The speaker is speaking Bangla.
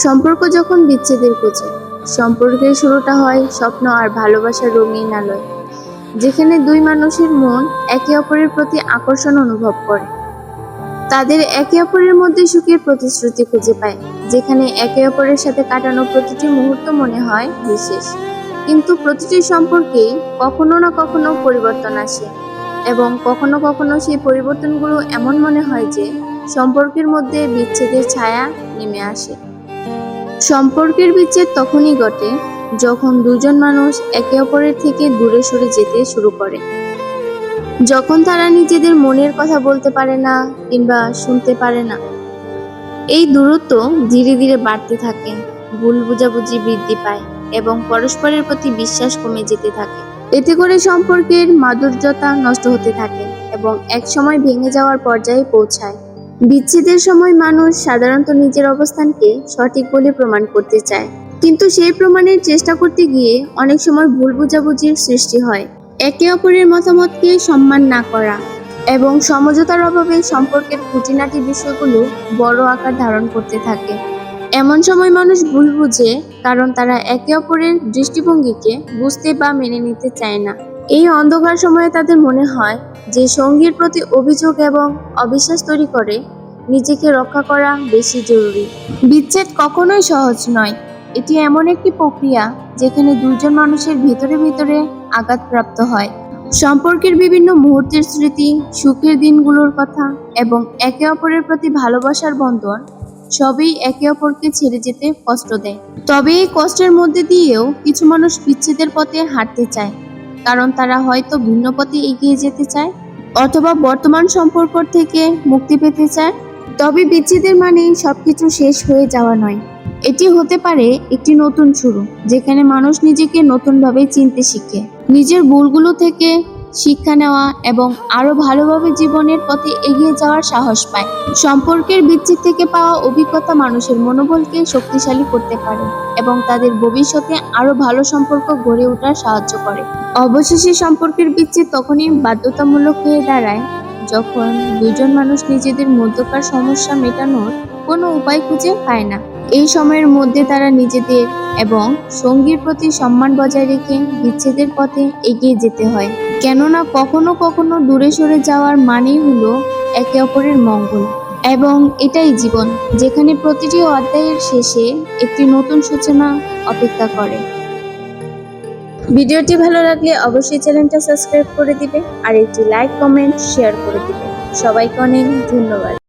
সম্পর্ক যখন বিচ্ছেদের কোচে সম্পর্কের শুরুটা হয় স্বপ্ন আর ভালোবাসার রঙিন আলোয়, যেখানে দুই মানুষের মন একে অপরের প্রতি আকর্ষণ অনুভব করে। তাদের একে অপরের মধ্যে সুখের প্রতিশ্রুতি খুঁজে পায়, যেখানে একে অপরের সাথে কাটানো প্রতিটি মুহূর্ত মনে হয় বিশেষ। কিন্তু প্রতিটি সম্পর্কেই কখনো না কখনো পরিবর্তন আসে এবং কখনো কখনো সেই পরিবর্তনগুলো এমন মনে হয় যে সম্পর্কের মধ্যে বিচ্ছেদের ছায়া নেমে আসে। সম্পর্কের বিচ্ছেদ তখনই ঘটে যখন দুজন মানুষ একে অপরের থেকে দূরে সরে যেতে শুরু করে। যখন তারা নিজেদের মনের কথা বলতে পারে না কিংবা শুনতে পারে না। এই দূরত্ব ধীরে ধীরে বাড়তে থাকে, ভুল বোঝাবুঝি বৃদ্ধি পায় এবং পরস্পরের প্রতি বিশ্বাস কমে যেতে থাকে। এতে করে সম্পর্কের মাধুর্যতা নষ্ট হতে থাকে এবং একসময় ভেঙে যাওয়ার পর্যায়ে পৌঁছায়। বিচ্ছেদের সময় মানুষ সাধারণত নিজের অবস্থানকে সঠিক বলে প্রমাণ করতে চায়। কিন্তু সেই প্রমাণের চেষ্টা করতে গিয়ে অনেক সময় ভুল বোঝাবুঝির সৃষ্টি হয়। একে অপরের মতামতকে সম্মান না করা এবং সমঝোতার অভাবে সম্পর্কের খুঁটিনাটি বিষয়গুলো বড় আকার ধারণ করতে থাকে। এমন সময় মানুষ ভুল বুঝে, কারণ তারা একে অপরের দৃষ্টিভঙ্গিকে বুঝতে বা মেনে নিতে চায় না। এই অন্ধকার সময়ে তাদের মনে হয় যে সঙ্গীর প্রতি অভিযোগ এবং অবিশ্বাস তৈরি করে নিজেকে রক্ষা করা বেশি জরুরি। বিচ্ছেদ কখনোই সহজ নয়। এটি এমন একটি প্রক্রিয়া যেখানে দুজন মানুষের ভিতরে ভিতরে আঘাতপ্রাপ্ত হয়। সম্পর্কের বিভিন্ন মুহূর্তের স্মৃতি, সুখের দিনগুলোর কথা এবং একে অপরের প্রতি ভালোবাসার বন্ধন সবই একে অপরকে ছেড়ে যেতে কষ্ট দেয়। তবে এই কষ্টের মধ্যে দিয়েও কিছু মানুষ বিচ্ছেদের পথে হাঁটতে চায়। কারণ তারা হয়তো ভিন্ন পথে এগিয়ে যেতে চায় অথবা বর্তমান সম্পর্ক থেকে মুক্তি পেতে চায়। তবে বিচ্ছেদের মানে সবকিছু শেষ হয়ে যাওয়া নয়। এটি হতে পারে একটি নতুন শুরু, যেখানে মানুষ নিজেকে নতুনভাবে চিনতে শিখে। নিজের ভুলগুলো থেকে শিক্ষা নেওয়া এবং আরও ভালোভাবে জীবনের পথে এগিয়ে যাওয়ার সাহস পায়। সম্পর্কের বিচ্ছেদ থেকে পাওয়া অভিজ্ঞতা মানুষের মনোবলকে শক্তিশালী করতে পারে এবং তাদের ভবিষ্যতে আরও ভালো সম্পর্ক গড়ে ওঠার সাহায্য করে। অবশেষে সম্পর্কের বিচ্ছেদ তখনই বাধ্যতামূলক হয়ে দাঁড়ায় যখন দুজন মানুষ নিজেদের মধ্যকার সমস্যা মেটানোর কোনো উপায় খুঁজে পায় না। এই সময়ের মধ্যে তারা নিজেদের এবং সঙ্গীর প্রতি সম্মান বজায় রেখে বিচ্ছেদের পথে এগিয়ে যেতে হয়। কেননা কখনো কখনো দূরে সরে যাওয়ার মানেই হলো একে অপরের মঙ্গল। এবং এটাই জীবন, যেখানে প্রতিটি অধ্যায়ের শেষে একটি নতুন সূচনা অপেক্ষা করে। ভিডিওটি ভালো লাগলে অবশ্যই চ্যানেলটা সাবস্ক্রাইব করে দিবে আর একটি লাইক, কমেন্ট, শেয়ার করে দিবে। সবাইকে অনেক ধন্যবাদ।